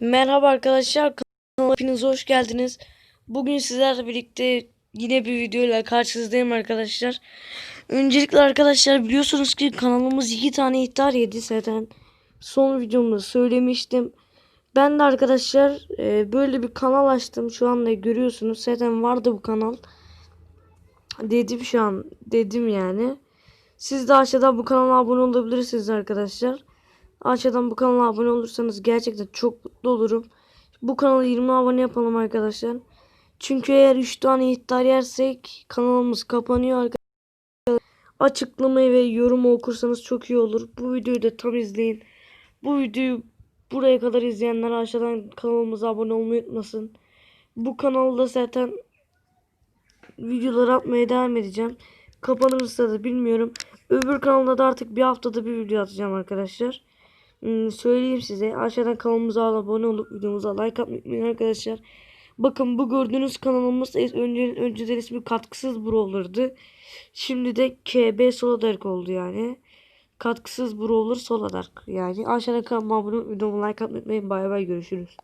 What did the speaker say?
Merhaba arkadaşlar kanalıma hepiniz hoş geldiniz. Bugün sizlerle birlikte yine bir videoyla karşınızdayım arkadaşlar. Öncelikle arkadaşlar biliyorsunuz ki kanalımız iki tane ihtar yedi zaten. Son videomda söylemiştim. Ben de arkadaşlar e, böyle bir kanal açtım. Şu anda görüyorsunuz zaten vardı bu kanal. Dedim şu an dedim yani. Siz de aşağıdan bu kanala abone olabilirsiniz arkadaşlar. Aşağıdan bu kanala abone olursanız gerçekten çok mutlu olurum. Bu kanala 20 abone yapalım arkadaşlar. Çünkü eğer 3 tane ihtar yersek kanalımız kapanıyor arkadaşlar. Açıklamayı ve yorumu okursanız çok iyi olur. Bu videoyu da tam izleyin. Bu videoyu buraya kadar izleyenler aşağıdan kanalımıza abone olmayı unutmasın. Bu kanalda zaten videolar atmaya devam edeceğim. Kapanırsa da bilmiyorum. Öbür kanalda da artık bir haftada bir video atacağım arkadaşlar. Hmm, söyleyeyim size. Aşağıdan kanalımıza abone olup videomuza like atmayı unutmayın arkadaşlar. Bakın bu gördüğünüz kanalımız önce, önceden ismi katkısız brawler'dı. Şimdi de KB Soladark oldu yani. Katkısız brawler Soladark yani. Aşağıdan kanalıma abone olup videomu like atmayı unutmayın. Bay bay görüşürüz.